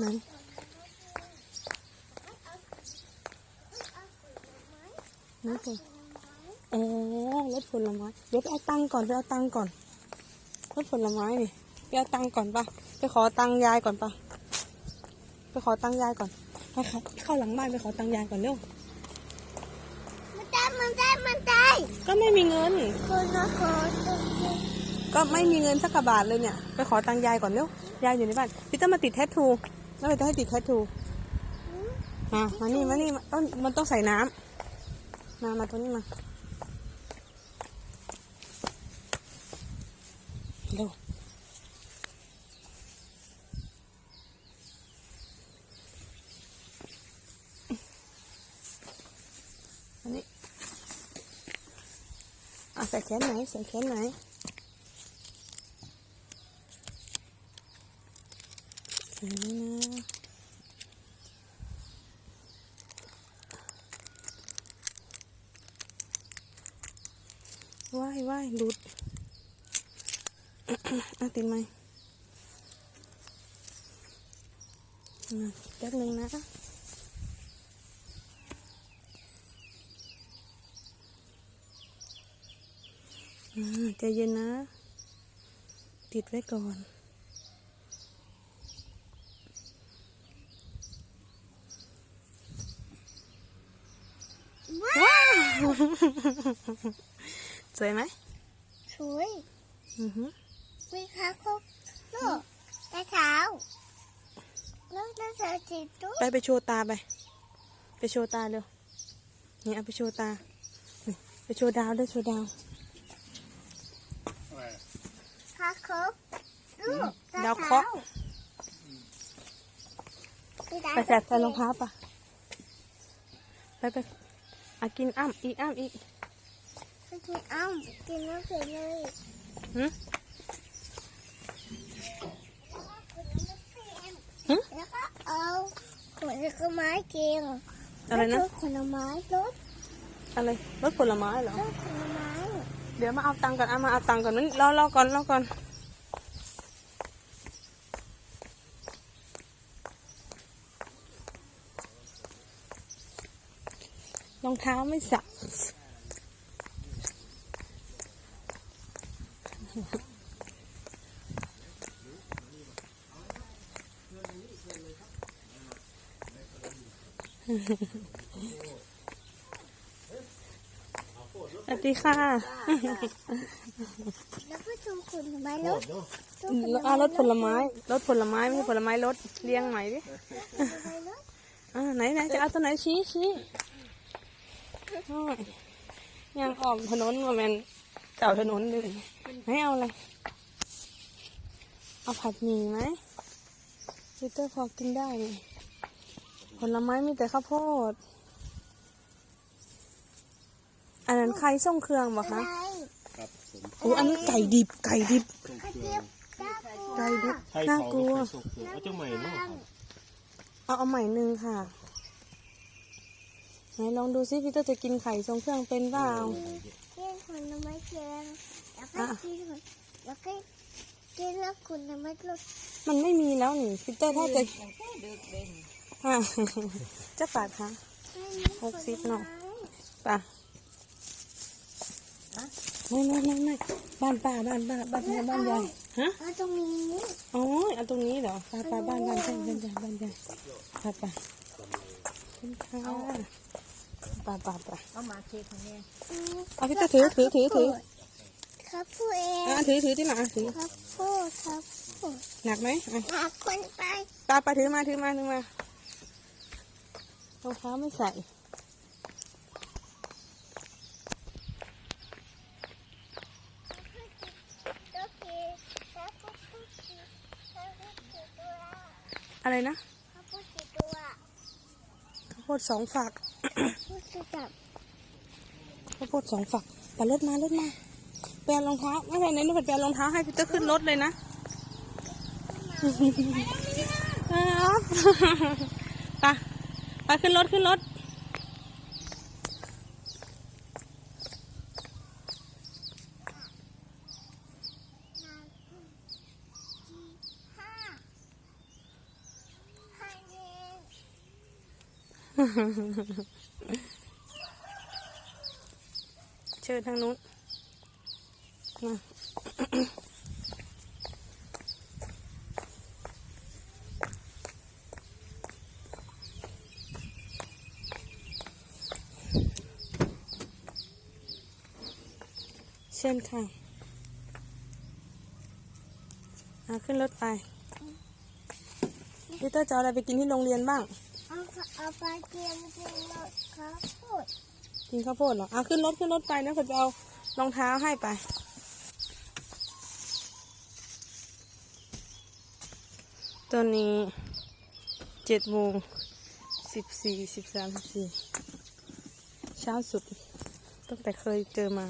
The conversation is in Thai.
ไหนไหนผลอ๋อรถผลไม้เดี๋ยวไปเอาตังค์ก่อนไปเอาตังค์ก่อนรถผลไม้นี่ไปเอาตังค์ก่อนปะไปขอตังค์ยายก่อนปะไปขอตังค์ยายก่อนไปเข้าเข้าหลังบ้านไปขอตังค์ยายก่อนเร็วมันได้มันได้มันได้ก็ไม่มีเงินคนละคนตรงนี้ก็ไม่มีเงินสักกระบาทเลยเนี่ย ไปขอตังค์ยายก่อนเร็วยายอยู่ในบ้านพี่ต้องมาติดแทททู แล้วไปต้องให้ติดแทททูมามานี่มานี่มาต้องมันต้องใส่น้ำมามาตัวนี้มาเร็วอันนี้อะใส่แขนไหนใส่แขนไหน ส่นี่นะว่ายว่ายหลุดอะติดไหมอะแป๊บนึงนะอ่าใจเย็นนะ ติดไว้ก่อน ว้าว สวยไหมสวยอือหือมีขาคุกลูกตาขาวแล้วตาขาวสีตุ๊กไปไปโชว์ตาไป ไปโชว์ตาเร็วนี่เอาไปโชว์ตานี่ไปโชว์ดาวด้วยโชว์ดาวขาคุกลูกตดาวเคาะไปแสบใส่รองเท้าปะไปไปอะกินอ้ำอีกอ้ำอีกไป กินอ้ำกินน้ำเผ็ดเลยหืมหึแล้วก็เอาผลไม้กินอะไรนะแล้วก็ผลไม้รสอะไรรสผลไม้เหรอรสผลไม้ เดี๋ยวมาเอาตังค์ก่อนเอามาเอาตังค์ก่อนนั้นรอรอก่อนรอก่อนรองเท้าไม่สัก สวัสดีค่ะแล้วก็ชูผลไม้รสชูผลอ่ารถผลไม้ รถผลไม้ไม่ใช่ผลไม้รถเรียงใหม่ดิไม้รสอ่าไหนไหนจะเอาตัวไหนชี้ชี้โอ้ยยังออกถนนว่าแมนเก่าถนนเลย ไหนเอาอะไร เอาผัดหมี่ไหมพีเตอร์พอกินได้นี่ผลไม้มีแต่ข้าวโพด อันนั้นไข่ส่งเครื่องบอกอะไรคะโอ้อันนี้ไก่ดิบ ไก่ดิบกระเทียมกระปูไก่ดิบไข่น่าเขากลัวไข่สุกอยู่เอาเจ้าใหม่เนาะครับเอาเอาใหม่หนึ่งค่ะ ไหนลองดูซิพี่เตอร์จะกินไข่ทรงเครื่องเป็นเปล่ากินผลไม้แกง แล้วก็กินผลแล้วก็กินแล้วผลไม้รสมันไม่มีแล้วนี่พี่เตอร์ถ้าจะอ่าจะปาดคะไม่มีหกสิบเนอะผลไม้ป่ะไม่ไม่ไม่ไม่บ้านป้าบ้านป้าบ้านป้าบ้านยายฮะเอาตรงนี้อ๋อเอาตรงนี้เหรอป้าป้าบ้านบ้านใช่บ้านยายบ้านยายป้าป้าคุณค่ะป้าป้าป้าเอามาเค้กคนนี้อืมเอาพี่เตอร์ถือถือถือถือ ครับผู้เองอะถือถือที่หลังอะถือครับผู้ครับผู้หนักไหมอะหาคนไปตาไปถือมาถือมาถือมารองเท้าไม่ใส่โอเคครับผู้กี่ครับผู้กี่ตัวอะไรนะครับผู้กี่ตัวข้าวโพดสองฝักผู้จะจับข้าวโพดสองฝักไปรถมารถมาแปลรองเท้าไม่ใช่ในนู้นแปลรองเท้าให้พี่เตอร์ขึ้นรถเลยนะครับไปไปขึ้นรถขึ้นรถห้าเชิญทางนู้น มาเชิญค่ะอะขึ้นรถไปลิตเตอร์จะเอาอะไรไปกินที่โรงเรียนบ้าง เอาค่ะเอาไปเกียมเกียมรถครับพูดกินข้าวโพดเหรออะขึ้นรถขึ้นรถไปนะผมจะเอารองเท้าให้ไป ตอนนี้เจ็ดโมงสิบสี่สิบสามสิบสี่เช้าสุดตั้งแต่เคยเจอมา